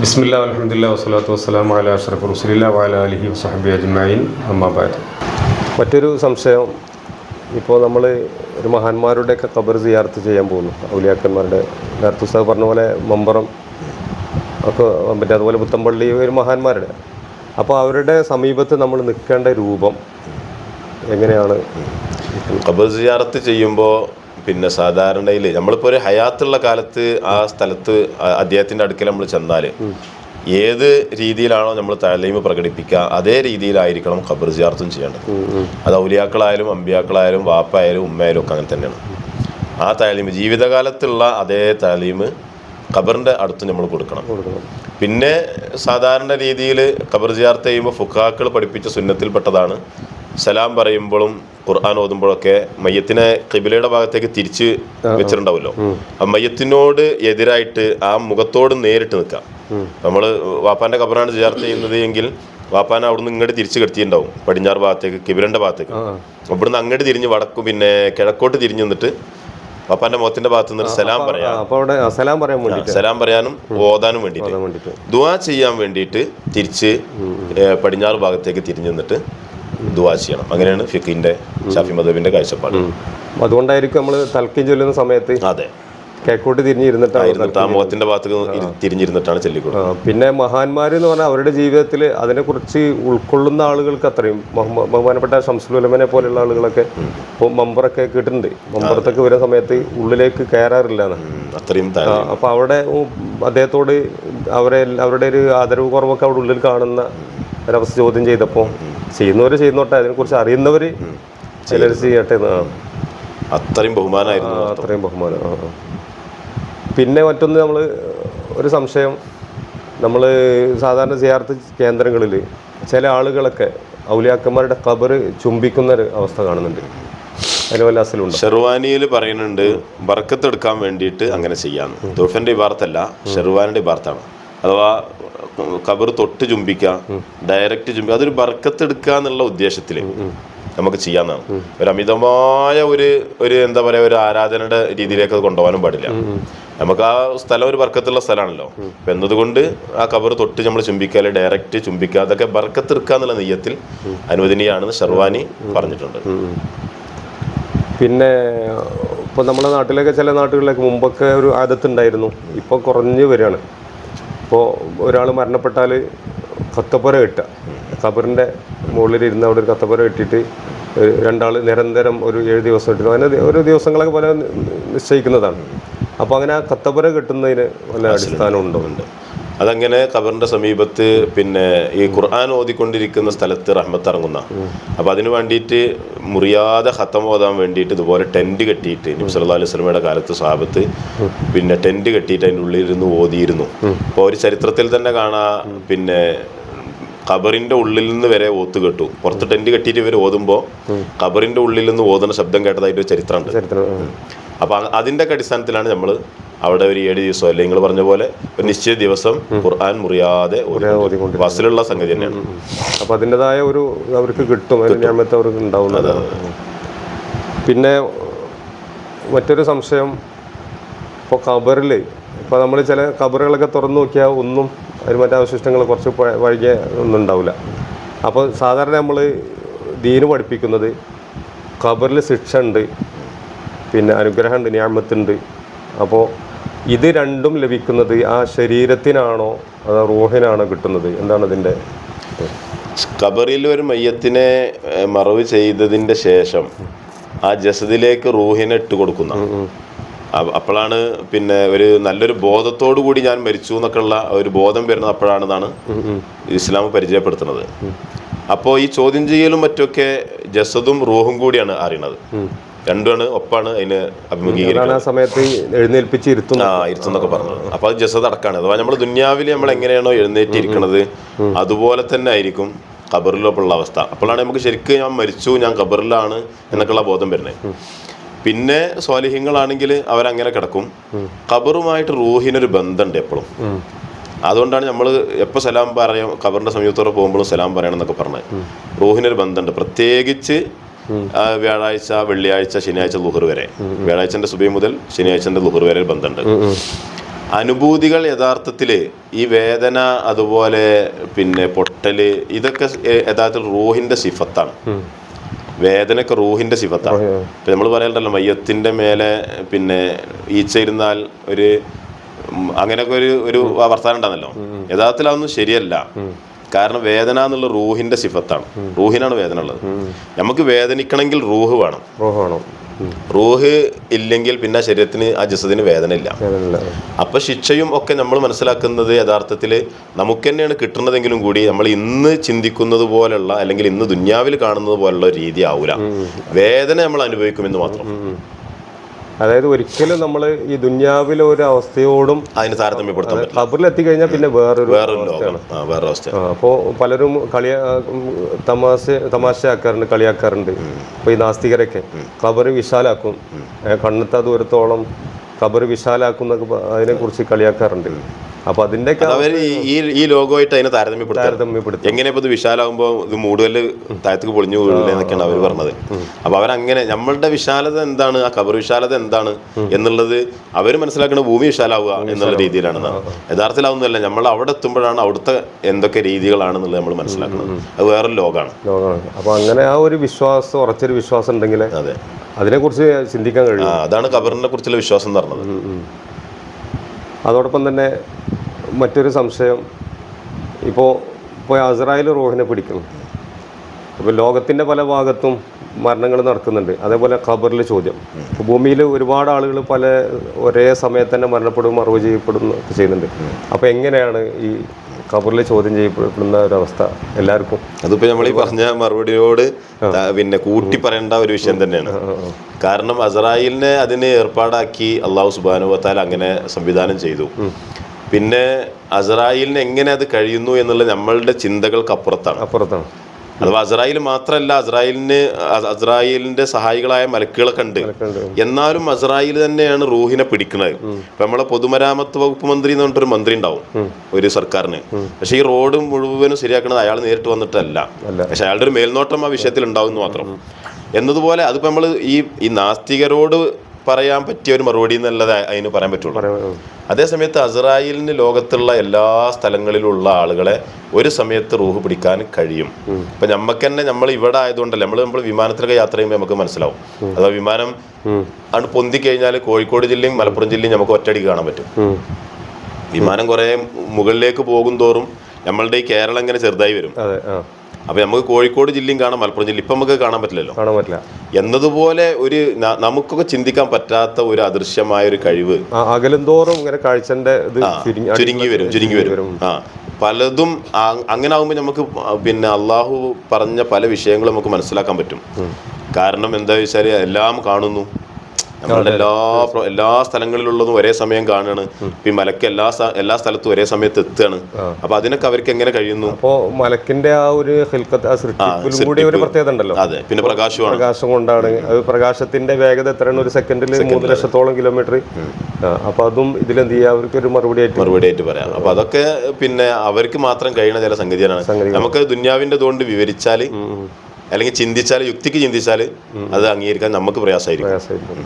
ബിസ്മില്ല അലഹമ്മദില്ല വസ്സലാത്തു വസ്സലാം അല അഷ്റഫ് റുസലില്ല വാല അലഹി വസഹബി അജ്മൈൻ അമ്മാബാദ് മറ്റൊരു സംശയം. ഇപ്പോൾ നമ്മൾ ഒരു മഹാന്മാരുടെയൊക്കെ കബർ സിയാർത്ത് ചെയ്യാൻ പോകുന്നു. ഔലിയാക്കന്മാരുടെ നേരത്തെ ഉസ്താദ് പറഞ്ഞ പോലെ മമ്പറം ഒക്കെ പിന്നെ അതുപോലെ പുത്തമ്പള്ളി ഒരു മഹാന്മാരുടെ. അപ്പോൾ അവരുടെ സമീപത്ത് നമ്മൾ നിൽക്കേണ്ട രൂപം എങ്ങനെയാണ്? കബർ സിയാറത്ത് ചെയ്യുമ്പോൾ പിന്നെ സാധാരണയിൽ നമ്മളിപ്പോൾ ഒരു ഹയാത്തുള്ള കാലത്ത് ആ സ്ഥലത്ത് അദ്ദേഹത്തിന്റെ അടുക്കൽ നമ്മൾ ചെന്നാൽ ഏത് രീതിയിലാണോ നമ്മൾ തലീമ് പ്രകടിപ്പിക്കുക അതേ രീതിയിലായിരിക്കണം ഖബർ ജിയാർത്തും ചെയ്യേണ്ടത്. അത് ഔലിയാക്കളായാലും അമ്പിയാക്കളായാലും വാപ്പായാലും ഉമ്മയായാലും ഒക്കെ അങ്ങനെ തന്നെയാണ്. ആ തലീമ് ജീവിതകാലത്തുള്ള അതേ തലീമ് ഖബറിന്റെ അടുത്ത് നമ്മൾ കൊടുക്കണം. പിന്നെ സാധാരണ രീതിയിൽ ഖബർ ജിയാർത്ത് ചെയ്യുമ്പോൾ ഫുഖാക്കൾ പഠിപ്പിച്ച സുന്നത്തിൽപ്പെട്ടതാണ് സലാം പറയുമ്പോഴും ഖുർആൻ ഓതുമ്പോഴൊക്കെ മയ്യത്തിനെ കിബിലയുടെ ഭാഗത്തേക്ക് തിരിച്ച് വെച്ചിട്ടുണ്ടാവുമല്ലോ. ആ മയ്യത്തിനോട് എതിരായിട്ട് ആ മുഖത്തോട് നേരിട്ട് നിൽക്കാം നമ്മൾ വാപ്പാന്റെ കബറാണ് ചേർത്ത് ചെയ്യുന്നത് എങ്കിൽ വാപ്പാൻ അവിടുന്ന് ഇങ്ങോട്ട് തിരിച്ച് കെടുത്തിയിട്ടുണ്ടാവും. പടിഞ്ഞാറ് ഭാഗത്തേക്ക് കിബിലന്റെ ഭാഗത്തേക്ക്. അവിടുന്ന് അങ്ങോട്ട് തിരിഞ്ഞ് വടക്കും പിന്നെ കിഴക്കോട്ട് തിരിഞ്ഞു നിന്നിട്ട് വാപ്പാന്റെ മുഖത്തിന്റെ ഭാഗത്ത് നിന്ന് സലാം പറയാം. സലാം പറയാൻ വേണ്ടി സലാം പറയാനും ഓതാനും വേണ്ടിയിട്ട്. ദുവാ ചെയ്യാൻ വേണ്ടിയിട്ട് തിരിച്ച് പടിഞ്ഞാറ് ഭാഗത്തേക്ക് തിരിഞ്ഞു നിന്നിട്ട് ദുവാ ചെയ്യണം. അങ്ങനെയാണ് ഫിഖിന്റെ ഷാഫി മദബിന്റെ കാഴ്ചപ്പാട്. അതുകൊണ്ടായിരിക്കും നമ്മൾ തൽക്കം ചൊല്ലുന്ന സമയത്ത് അതെ. കേക്കോട്ട് തിരിഞ്ഞിരുന്നിട്ടാണ് മുഖത്തിന്റെ ഭാഗത്ത് തിരിഞ്ഞിരുന്നിട്ടാണ് ചൊല്ലിക്കൊടുക്കുന്നത് പിന്നെ മഹാന്മാർ എന്ന് പറഞ്ഞാൽ അവരുടെ ജീവിതത്തിൽ അതിനെക്കുറിച്ച് ഉൾക്കൊള്ളുന്ന ആളുകൾക്ക് അത്രയും ബഹുമ- ബഹുമാനപ്പെട്ട ഷംസുലമനെ പോലെയുള്ള ആളുകളൊക്കെ ഇപ്പോൾ മമ്പറൊക്കെ കിട്ടുന്നുണ്ട് മമ്പറത്തൊക്കെ വരുന്ന സമയത്ത് ഉള്ളിലേക്ക് കയറാറില്ല അത്രയും അപ്പോൾ അവിടെ അദ്ദേഹത്തോട് അവരെ അവരുടെ ഒരു ആദരവ് കുറവൊക്കെ അവിടെ ഉള്ളിൽ കാണുന്ന ഒരവസ്ഥ ചോദ്യം ചെയ്തപ്പോൾ ചെയ്യുന്നവർ ചെയ്യുന്നോട്ടെ അതിനെക്കുറിച്ച് അറിയുന്നവർ ചിലർ ചെയ്യട്ടെ. അത്രയും ബഹുമാനമായിരുന്നു അത്രയും ബഹുമാനം. പിന്നെ മറ്റൊന്ന് നമ്മൾ ഒരു സംശയം. നമ്മൾ സാധാരണ സിയാർത്ത് കേന്ദ്രങ്ങളിൽ ചില ആളുകളൊക്കെ ഔലിയാക്കന്മാരുടെ ഖബർ ചുംബിക്കുന്ന ഒരു അവസ്ഥ കാണുന്നുണ്ട്. അതിന് വല്ല അസലുണ്ടോ? ഷെർവാനിയിൽ പറയുന്നുണ്ട് ബർക്കത്ത് എടുക്കാൻ വേണ്ടിയിട്ട് അങ്ങനെ ചെയ്യാന്ന്. തുഫന്റെ ഇബാർത്തല്ല ഷെർവാനിന്റെ ഇബാർത്താണ് അഥവാ കബർ തൊട്ട് ചുംബിക്കുക ഡയറക്റ്റ് ചുംബി അതൊരു ബർക്കത്ത് എടുക്കുക എന്നുള്ള ഉദ്ദേശത്തിൽ നമുക്ക് ചെയ്യാന്നാണ്. ഒരു അമിതമായ ഒരു ഒരു എന്താ പറയാ ഒരു ആരാധനയുടെ രീതിയിലേക്ക് അത് കൊണ്ടുപോകാനും പാടില്ല. നമുക്ക് ആ സ്ഥലം ഒരു ബർക്കത്തുള്ള സ്ഥലമാണല്ലോ. അപ്പൊ എന്നതുകൊണ്ട് ആ കബർ തൊട്ട് നമ്മൾ ചുംബിക്കുക അല്ലെങ്കിൽ ഡയറക്റ്റ് ചുംബിക്കുക അതൊക്കെ ബർക്കത്ത് എടുക്കുക എന്നുള്ള നെയ്യത്തിൽ അനുവദനീയാണെന്ന് ഷർവാനി പറഞ്ഞിട്ടുണ്ട്. പിന്നെ ഇപ്പോൾ നമ്മുടെ നാട്ടിലൊക്കെ ചില നാട്ടുകളിലൊക്കെ മുമ്പൊക്കെ ഒരു ആദത്തുണ്ടായിരുന്നു. ഇപ്പോൾ കുറഞ്ഞു വരികയാണ്. ഇപ്പോൾ ഒരാൾ മരണപ്പെട്ടാൽ കത്തപ്പുര കെട്ടുക. കബറിന്റെ മുകളിൽ ഇരുന്ന് അവിടെ ഒരു കത്തപ്പുര കെട്ടിയിട്ട് രണ്ടാൾ നിരന്തരം ഒരു ഏഴ് ദിവസം ഇട്ടിരുന്നു അങ്ങനെ ഓരോ ദിവസങ്ങളൊക്കെ പോലെ നിശ്ചയിക്കുന്നതാണ്. അപ്പോൾ അങ്ങനെ ആ കത്തപ്പുര കെട്ടുന്നതിന് വല്ല അടിസ്ഥാനം ഉണ്ട്. അതങ്ങനെ ഖബറിന്റെ സമീപത്ത് പിന്നെ ഈ ഖുർആൻ ഓതിക്കൊണ്ടിരിക്കുന്ന സ്ഥലത്ത് റഹ്മത്ത് ഇറങ്ങുന്ന. അപ്പൊ അതിന് വേണ്ടിയിട്ട് മുറിയാതെ ഹത്തം ഓതാൻ വേണ്ടിയിട്ട് ഇതുപോലെ ടെന്റ് കെട്ടിയിട്ട് നബി സല്ലല്ലാഹു അലൈഹി വസല്ലമയുടെ കാലത്ത് സാബത്ത് പിന്നെ ടെന്റ് കെട്ടിയിട്ട് അതിന്റെ ഉള്ളിൽ ഇരുന്ന് ഓതിയിരുന്നു. അപ്പോൾ ഒരു ചരിത്രത്തിൽ തന്നെ കാണാ പിന്നെ ഖബറിന്റെ ഉള്ളിൽ നിന്ന് വരെ ഓത്ത് കെട്ടു. പുറത്ത് ടെന്റ് കെട്ടിയിട്ട് ഇവർ ഓതുമ്പോൾ ഖബറിന്റെ ഉള്ളിൽ നിന്ന് ഓതുന്ന ശബ്ദം കേട്ടതായിട്ട് ഒരു ചരിത്രമുണ്ട്. ചരിത്രം അതിന്റെ അതിന്റെ ഒക്കെ അടിസ്ഥാനത്തിലാണ് നമ്മൾ അവിടെ ഒരു ഏഴ് ദിവസം അല്ലെങ്കിൽ നിങ്ങൾ പറഞ്ഞ പോലെ ഒരു നിശ്ചിത ദിവസം ഖുർആൻ മുറിയാതെ. ബസ്സിലുള്ള സംഗതി തന്നെയാണ്. അപ്പോൾ അതിന്റെതായ ഒരു അവർക്ക് കിട്ടും അവർക്ക് ഉണ്ടാവുന്നത്. പിന്നെ മറ്റൊരു സംശയം ഇപ്പോൾ ഖബറിൽ ഇപ്പോൾ നമ്മൾ ചില ഖബറുകളൊക്കെ തുറന്നു നോക്കിയാൽ ഒന്നും അതിന് മറ്റേ അവശിഷ്ടങ്ങൾ കുറച്ച് വൈകിയ ഒന്നും ഉണ്ടാവില്ല. അപ്പോൾ സാധാരണ നമ്മൾ ദീന് പഠിപ്പിക്കുന്നത് ഖബറിൽ ശിക്ഷ ഉണ്ട്. പിന്നെ അനുഗ്രഹമുണ്ട് ഞാമത്തുണ്ട്. അപ്പോൾ ഇത് രണ്ടും ലഭിക്കുന്നത് ആ ശരീരത്തിനാണോ അതോ റൂഹിനാണോ കിട്ടുന്നത്? എന്താണ് ഇതിന്റെ കബറിൽ ഒരു മയ്യത്തിനെ മറവ് ചെയ്തതിന്റെ ശേഷം ആ ജസദിലേക്ക് റൂഹിനെ ഇട്ട് കൊടുക്കുന്ന. അപ്പോഴാണ് പിന്നെ ഒരു നല്ലൊരു ബോധത്തോടു കൂടി ഞാൻ മരിച്ചു എന്നൊക്കെ ഉള്ള ഒരു ബോധം വരുന്നത് അപ്പോഴാണെന്നാണ് ഇസ്ലാം പരിചയപ്പെടുത്തുന്നത്. അപ്പോൾ ഈ ചോദ്യം ചെയ്യലും മറ്റൊക്കെ ജസദും റൂഹും കൂടിയാണ് അറിയണത്. രണ്ടുമാണ് ഒപ്പാണ് അതിന് അഭിമുഖീകരിക്കുന്നത്. സമയത്ത് എഴുന്നേൽപ്പിച്ച് ഇരുത്തും ആ ഇരുത്തുന്നൊക്കെ പറഞ്ഞത്. അപ്പൊ അത് ജസദ് അടക്കാണ്. അഥവാ നമ്മൾ ദുന്യാവിൽ നമ്മൾ എങ്ങനെയാണോ എഴുന്നേറ്റിരിക്കുന്നത് അതുപോലെ തന്നെ ആയിരിക്കും ഖബറിലോപ്പുള്ള അവസ്ഥ. അപ്പോഴാണ് നമുക്ക് ശരിക്കും ഞാൻ മരിച്ചു ഞാൻ ഖബറിലാണ് എന്നൊക്കെയുള്ള ബോധം വരുന്നത്. പിന്നെ സ്വാലിഹ്യങ്ങളാണെങ്കിൽ അവരങ്ങനെ കിടക്കും. ഖബറുമായിട്ട് റൂഹിനൊരു ബന്ധമുണ്ട് എപ്പോഴും. അതുകൊണ്ടാണ് നമ്മൾ എപ്പോൾ സലാം പറയാം ഖബറിന്റെ സമീപത്തോടെ പോകുമ്പോഴും സലാം പറയണം എന്നൊക്കെ പറഞ്ഞത്. റൂഹിനൊരു ബന്ധമുണ്ട്. പ്രത്യേകിച്ച് വ്യാഴാഴ്ച വെള്ളിയാഴ്ച ശനിയാഴ്ച ലുഹർ വരെ. വ്യാഴാഴ്ചന്റെ സുബി മുതൽ ശനിയാഴ്ചന്റെ ലുഹർ വരെ ബന്ധമുണ്ട്. അനുഭൂതികൾ യഥാർത്ഥത്തിൽ ഈ വേദന അതുപോലെ പിന്നെ പൊട്ടൽ ഇതൊക്കെ യഥാർത്ഥത്തിൽ റൂഹിന്റെ സിഫത്താണ്. വേദനയൊക്കെ റൂഹിന്റെ സിഫത്താണ്. ഇപ്പൊ നമ്മൾ പറയാറുണ്ടല്ലോ മയ്യത്തിന്റെ മേലെ പിന്നെ ഈച്ച ഇരുന്നാൽ ഒരു അങ്ങനെയൊക്കെ ഒരു ഒരു വർത്താനം ഉണ്ടാകുന്നല്ലോ യഥാർത്ഥത്തിൽ അതൊന്നും ശരിയല്ല. കാരണം വേദന എന്നുള്ള റൂഹിന്റെ സിഫത്താണ്. റൂഹിനാണ് വേദന ഉള്ളത്. നമുക്ക് വേദനിക്കണമെങ്കിൽ റൂഹ് വേണം. റൂഹ് വേണം. റൂഹ് ഇല്ലെങ്കിൽ പിന്നെ ശരീരത്തിന് ആ ജസദിന് വേദന ഇല്ല. അപ്പൊ ശിക്ഷയും ഒക്കെ നമ്മൾ മനസ്സിലാക്കുന്നത് യഥാർത്ഥത്തിൽ നമുക്ക് തന്നെയാണ് കിട്ടുന്നതെങ്കിലും കൂടി നമ്മൾ ഇന്ന് ചിന്തിക്കുന്നത് പോലുള്ള അല്ലെങ്കിൽ ഇന്ന് ദുന്യാവിൽ കാണുന്നത് പോലുള്ള രീതി ആവൂല. വേദന നമ്മൾ അനുഭവിക്കുമെന്ന് മാത്രം. അതായത് ഒരിക്കലും നമ്മൾ ഈ ദുന്യാവിലെ ഒരു അവസ്ഥയോടും അതിന് താരതമ്യപ്പെടുത്താൻ ഖബറിൽ എത്തിക്കഴിഞ്ഞാൽ പിന്നെ വേറൊരു വേറൊരു അവസ്ഥ അപ്പോൾ പലരും കളിയ തമാശ തമാശയാക്കാറുണ്ട് കളിയാക്കാറുണ്ട്. അപ്പോൾ ഈ നാസ്തികരൊക്കെ ഖബർ വിശാലാക്കും. കണ്ണെത്താ ദൂരത്തോളം ഖബർ വിശാലാക്കും എന്നൊക്കെ അതിനെക്കുറിച്ച് കളിയാക്കാറുണ്ട്. അപ്പോൾ അതിന്റെ ഈ ഈ ലോകമായിട്ട് അതിനെ താരതമ്യപ്പെടുത്താൻ താരതമ്യപ്പെടുത്തി എങ്ങനെ ഇപ്പൊ ഇത് വിശാലാകുമ്പോൾ ഇത് മൂടുകല്ല് താഴത്തേക്ക് പൊളിഞ്ഞു വീഴില്ല എന്നൊക്കെയാണ് അവർ പറഞ്ഞത്. അപ്പൊ അവരങ്ങനെ നമ്മളുടെ വിശാലത എന്താണ്? ആ കബർ വിശാലത എന്താണ്? എന്നുള്ളത് അവർ മനസ്സിലാക്കുന്ന ഭൂമി വിശാലാവുക എന്നുള്ള രീതിയിലാണ് യഥാർത്ഥത്തിൽ അതൊന്നുമല്ല നമ്മൾ അവിടെ എത്തുമ്പോഴാണ് അവിടുത്തെ എന്തൊക്കെ രീതികളാണെന്നുള്ളത് നമ്മൾ മനസ്സിലാക്കുന്നത് അത് വേറൊരു ലോകമാണ് ലോകമാണ് അപ്പോൾ അങ്ങനെ ആ ഒരു വിശ്വാസം ഉറച്ചൊരു വിശ്വാസം ഉണ്ടെങ്കിൽ അതെ. അതിനെക്കുറിച്ച് ചിന്തിക്കാൻ കഴിയും. അതാണ് ഖബറിനെ കുറിച്ചുള്ള വിശ്വാസം എന്ന് പറഞ്ഞത്. അതോടൊപ്പം തന്നെ മറ്റൊരു സംശയം. ഇപ്പോൾ ഇപ്പോൾ അസറായിൽ റോഹിനെ പിടിക്കുന്നു അപ്പോൾ ലോകത്തിന്റെ പല ഭാഗത്തും മരണങ്ങൾ നടക്കുന്നുണ്ട്. അതേപോലെ ഖബറിൽ ചോദ്യം. ഭൂമിയിൽ ഒരുപാട് ആളുകൾ പല ഒരേ സമയത്ത് തന്നെ മരണപ്പെടും മറവ് ചെയ്യപ്പെടുന്നു ഒക്കെ ചെയ്യുന്നുണ്ട്. അപ്പോൾ എങ്ങനെയാണ് ഈ ഖബറിൽ ചോദ്യം ചെയ്യപ്പെടുന്ന ഒരവസ്ഥ എല്ലാവർക്കും? അതിപ്പോൾ നമ്മൾ ഈ പറഞ്ഞ മറുപടിയോട് പിന്നെ കൂട്ടി പറയേണ്ട ഒരു വിഷയം തന്നെയാണ്. കാരണം അസറായിലിനെ അതിന് ഏർപ്പാടാക്കി അള്ളാഹു സുബാനുവത്താൽ അങ്ങനെ സംവിധാനം ചെയ്തു. പിന്നെ അസറായിലിന് എങ്ങനെ അത് കഴിയുന്നു എന്നുള്ള നമ്മളുടെ ചിന്തകൾക്ക് അപ്പുറത്താണ്. അപ്പുറത്താണ്. അഥവാ അസ്രായേൽ മാത്രമല്ല അസ്രായേലിന് അസ്രായേലിന്റെ സഹായികളായ മലക്കുകളൊക്കെ ഉണ്ട്. എന്നാലും അസ്രായേൽ തന്നെയാണ് റൂഹിനെ പിടിക്കുന്നത്. ഇപ്പൊ നമ്മളെ പൊതുമരാമത്ത് വകുപ്പ് മന്ത്രി എന്ന് പറഞ്ഞിട്ടൊരു മന്ത്രി ഉണ്ടാവും ഒരു സർക്കാരിന്. പക്ഷെ ഈ റോഡ് മുഴുവനും ശരിയാക്കുന്നത് അയാൾ നേരിട്ട് വന്നിട്ടല്ല. പക്ഷെ അയാളുടെ ഒരു മേൽനോട്ടം ആ വിഷയത്തിൽ ഉണ്ടാവും മാത്രം. എന്നതുപോലെ അതിപ്പോ നമ്മൾ ഈ ഈ നാസ്തികരോട് പറയാൻ പറ്റിയ ഒരു മറുപടി എന്നുള്ളത് അതിന് പറയാൻ പറ്റുള്ളൂ. അതേസമയത്ത് അസറായിലിന് ലോകത്തുള്ള എല്ലാ സ്ഥലങ്ങളിലുള്ള ആളുകളെ ഒരു സമയത്ത് റൂഹ് പിടിക്കാൻ കഴിയും. ഇപ്പൊ നമ്മക്ക് തന്നെ നമ്മൾ ഇവിടെ ആയതുകൊണ്ടല്ലേ നമ്മൾ നമ്മൾ വിമാനത്തിലൊക്കെ യാത്ര ചെയ്യുമ്പോൾ നമുക്ക് മനസ്സിലാവും. അഥവാ വിമാനം ആണ് പൊന്തി കഴിഞ്ഞാൽ കോഴിക്കോട് ജില്ലയും മലപ്പുറം ജില്ലയും നമുക്ക് ഒറ്റയടിക്ക് കാണാൻ പറ്റും. വിമാനം കുറെ മുകളിലേക്ക് പോകും തോറും നമ്മളുടെ ഈ കേരളം ഇങ്ങനെ ചെറുതായി വരും. അപ്പൊ നമുക്ക് കോഴിക്കോട് ജില്ലയും കാണാം മലപ്പുറം ജില്ല ഇപ്പൊ നമുക്ക് കാണാൻ പറ്റില്ലല്ലോ. കാണാൻ പറ്റില്ല. എന്നതുപോലെ ഒരു നമുക്കൊക്കെ ചിന്തിക്കാൻ പറ്റാത്ത ഒരു അദൃശ്യമായ ഒരു കഴിവ്. ആ, അകലും ഇങ്ങനെ കാഴ്ചന്റെ ചുരുങ്ങി വരും ചുരുങ്ങി വരും. ആ പലതും അങ്ങനെ ആകുമ്പോൾ നമുക്ക് പിന്നെ അള്ളാഹു പറഞ്ഞ പല വിഷയങ്ങളും നമുക്ക് മനസ്സിലാക്കാൻ പറ്റും. കാരണം എന്താ വെച്ചാൽ എല്ലാം കാണുന്നു. നമ്മളുടെ എല്ലാ എല്ലാ സ്ഥലങ്ങളിലുള്ളതും ഒരേ സമയം കാണുകയാണ്. ഇപ്പൊ ഈ മലക്ക് എല്ലാ എല്ലാ സ്ഥലത്തും ഒരേ സമയത്ത് എത്തുകയാണ്. അപ്പൊ അതിനൊക്കെ അവർക്ക് എങ്ങനെ കഴിയുന്നു? അപ്പോ മലക്കിന്റെ ആ ഒരു കൂടി ഒരു പ്രത്യേകത ഉണ്ടല്ലോ. അതെ പിന്നെ പ്രകാശമാണ് പ്രകാശം കൊണ്ടാണ്. അത് പ്രകാശത്തിന്റെ വേഗത എത്രയാണ്? ഒരു സെക്കൻഡിൽ മൂന്ന് ലക്ഷത്തോളം കിലോമീറ്റർ അപ്പൊ അതും ഇതിലെന്ത് ചെയ്യാം? അവർക്ക് ഒരു മറുപടി ആയിട്ട് മറുപടി ആയിട്ട് പറയാം. അപ്പൊ അതൊക്കെ പിന്നെ അവർക്ക് മാത്രം കഴിയുന്ന ചില സംഗതികളാണ്. നമുക്ക് ദുന്യാവിന്റെ കൊണ്ട് വിവരിച്ചാൽ അല്ലെങ്കിൽ ചിന്തിച്ചാൽ യുക്തിക്ക് ചിന്തിച്ചാൽ അത് അംഗീകരിക്കാൻ നമുക്ക് പ്രയാസമായിരിക്കും. പ്രയാസമായിരിക്കും.